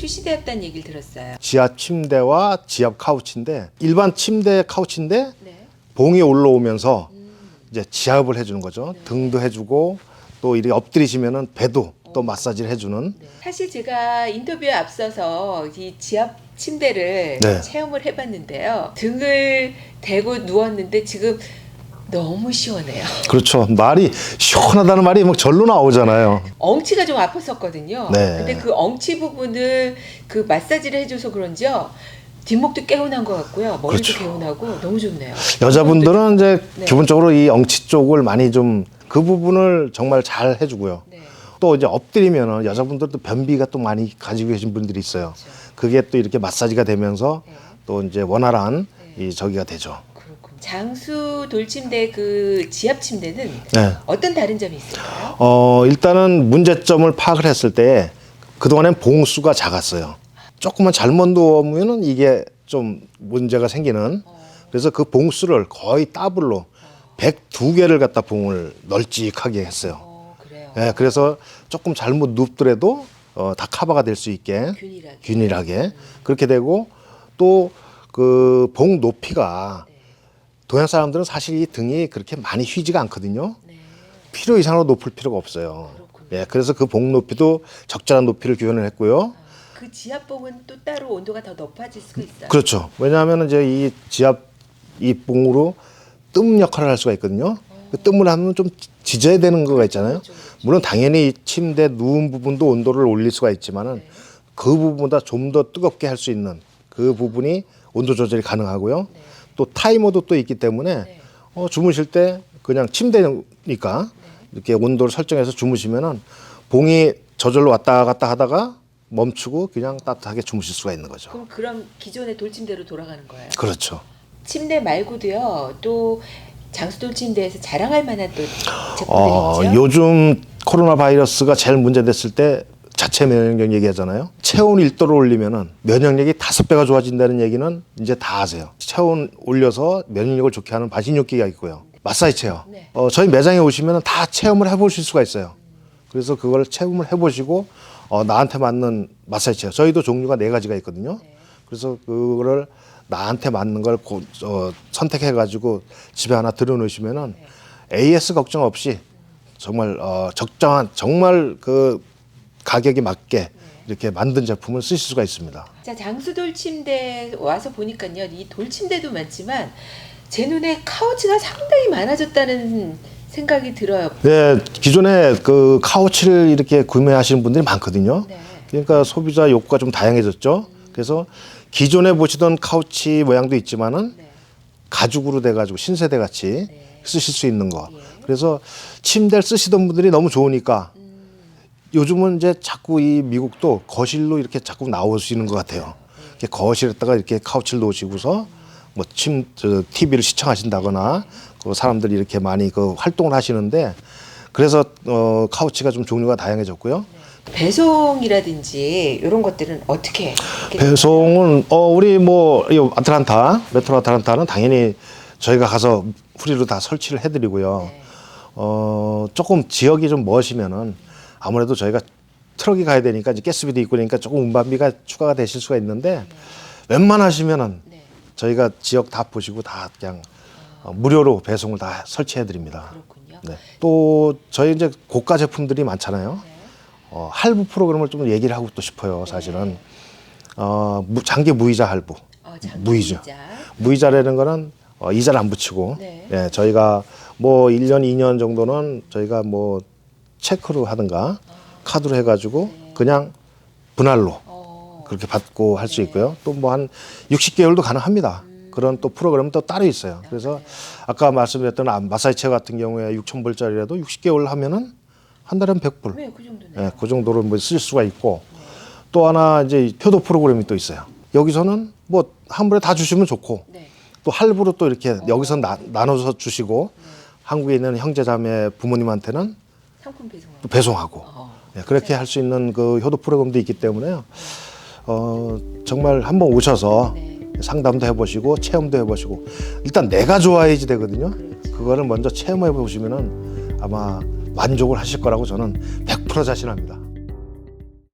출시되었다는 얘기를 들었어요. 지압 침대와 지압 카우치인데 일반 침대 카우치인데 네. 봉이 올라오면서 이제 지압을 해주는 거죠. 등도 해주고 또 이렇게 엎드리시면은 배도 또 마사지를 해주는 사실 제가 인터뷰에 앞서서 이 지압 침대를 네. 체험을 해봤는데요. 등을 대고 누웠는데 지금 너무 시원해요. 그렇죠. 말이 시원하다는 말이 막 절로 나오잖아요. 엉치가 좀 아팠었거든요. 네. 근데 그 엉치 부분을 그 마사지를 해줘서 그런지요. 뒷목도 개운한 것 같고요. 머리도 그렇죠. 개운하고 너무 좋네요. 여자분들은 이제 네. 기본적으로 이 엉치 쪽을 많이 좀 그 부분을 정말 잘 해주고요. 네. 또 이제 엎드리면은 여자분들도 변비가 또 많이 가지고 계신 분들이 있어요. 그렇죠. 그게 또 이렇게 마사지가 되면서 네. 또 이제 원활한 이 저기가 되죠. 장수 돌침대 그 지압 침대는 네. 어떤 다른 점이 있을까요? 어, 일단은 문제점을 파악을 했을 때 그동안엔 봉수가 작았어요. 조금만 잘못 누우면은 이게 좀 문제가 생기는 그래서 그 봉수를 거의 더블로 102개를 갖다 봉을 널찍하게 했어요. 어, 그래요. 예, 그래서 조금 잘못 눕더라도 어, 다 커버가 될 수 있게 균일하게. 균일하게 그렇게 되고 또 그 봉 높이가 동양 사람들은 사실 이 등이 그렇게 많이 휘지가 않거든요. 네. 필요 이상으로 높을 필요가 없어요. 그렇군요. 예, 그래서 그 봉 높이도 적절한 높이를 규현을 했고요. 그 지압봉은 또 따로 온도가 더 높아질 수가 있어요. 그렇죠. 왜냐하면 이제 이 지압 이 봉으로 뜸 역할을 할 수가 있거든요. 그 뜸을 하면 좀 지져야 되는 거가 있잖아요. 그렇죠, 그렇죠. 물론 당연히 이 침대 누운 부분도 온도를 올릴 수가 있지만은 네. 그 부분보다 좀 더 뜨겁게 할 수 있는 그 부분이 온도 조절이 가능하고요. 또 타이머도 또 있기 때문에 네. 어, 주무실 때 그냥 침대니까 이렇게 온도를 설정해서 주무시면은 봉이 저절로 왔다 갔다 하다가 멈추고 그냥 따뜻하게 주무실 수가 있는 거죠. 그럼 그럼 기존의 돌침대로 돌아가는 거예요. 그렇죠. 침대 말고도요. 또 장수 돌침대에서 자랑할 만한 또 제품들이 어, 있죠. 요즘 코로나 바이러스가 제일 문제됐을 때 자체 면역력 얘기하잖아요. 체온 1도를 올리면은 면역력이 다섯 배가 좋아진다는 얘기는 이제 다 아세요. 체온 올려서 면역력을 좋게 하는 반신욕기가 있고요. 마사지 체어. 네. 어, 저희 매장에 오시면은 다 체험을 해보실 수가 있어요. 그래서 그걸 체험을 해보시고 어, 나한테 맞는 마사지 체어. 저희도 종류가 네 가지가 있거든요. 그래서 그거를 나한테 맞는 걸 고, 어, 선택해가지고 집에 하나 들여놓으시면은 AS 걱정 없이 정말 어, 적정한 정말 그 가격에 맞게 이렇게 만든 제품을 쓰실 수가 있습니다. 자 장수 돌 침대 와서 보니까요. 이 돌침대도 많지만 제 눈에 카우치가 상당히 많아졌다는 생각이 들어요. 네, 기존에 그 카우치를 이렇게 구매하시는 분들이 많거든요. 네. 그러니까 소비자 욕구가 좀 다양해졌죠. 그래서 기존에 보시던 카우치 모양도 있지만은 네. 가죽으로 돼가지고 신세대 같이 네. 쓰실 수 있는 거. 예. 그래서 침대를 쓰시던 분들이 너무 좋으니까 음. 요즘은 이제 자꾸 이 미국도 거실로 이렇게 자꾸 나오시는 것 같아요. 이렇게 거실에다가 이렇게 카우치를 놓으시고서 뭐침 TV를 시청하신다거나 그 사람들이 이렇게 많이 그 활동을 하시는데 그래서 어 카우치가 좀 종류가 다양해졌고요. 배송이라든지 이런 것들은 어떻게? 배송은 어 우리 뭐 이 아틀란타 메트로 아틀란타는 당연히 저희가 가서 후리로 다 설치를 해드리고요. 네. 어 조금 지역이 좀 멋이면은 아무래도 저희가 트럭이 가야 되니까 이제 가스비도 있고 그러니까 조금 운반비가 추가가 되실 수가 있는데 웬만하시면은 네. 저희가 지역 다 보시고 다 그냥 어, 무료로 배송을 다 설치해 드립니다. 그렇군요. 네. 또 저희 이제 고가 제품들이 많잖아요. 어, 할부 프로그램을 좀 얘기를 하고 또 싶어요. 사실은 어, 무- 장기 무이자 할부. 어, 장기. 무이자. 무이자라는 거는 어, 이자를 안 붙이고 네. 예, 저희가 뭐 1년, 2년 정도는 저희가 뭐 체크로 하든가 카드로 해가지고 그냥 분할로 어, 그렇게 받고 할 수 있고요. 또 뭐 한 60개월도 가능합니다. 그런 또 프로그램은 또 따로 있어요. 그래서 아까 말씀드렸던 아, 마사지 체어 같은 경우에 6천 불짜리라도 60개월 하면은 한 달에 한 100불. 네, 그 정도네. 예, 그 정도로 뭐 쓸 수가 있고 또 하나 이제 효도 프로그램이 또 있어요. 여기서는 뭐한 번에 다 주시면 좋고 네. 또 할부로 또 이렇게 여기서 나, 나눠서 주시고 한국에 있는 형제 자매 부모님한테는 상품 배송하고. 또 배송하고 어. 예, 그렇게 할 수 있는 그 효도 프로그램도 있기 때문에요. 어, 정말 한번 오셔서 네. 상담도 해보시고 체험도 해보시고 일단 내가 좋아야지 되거든요. 그렇죠. 그거를 먼저 체험해 보시면은 아마 만족을 하실 거라고 저는 100% 자신합니다.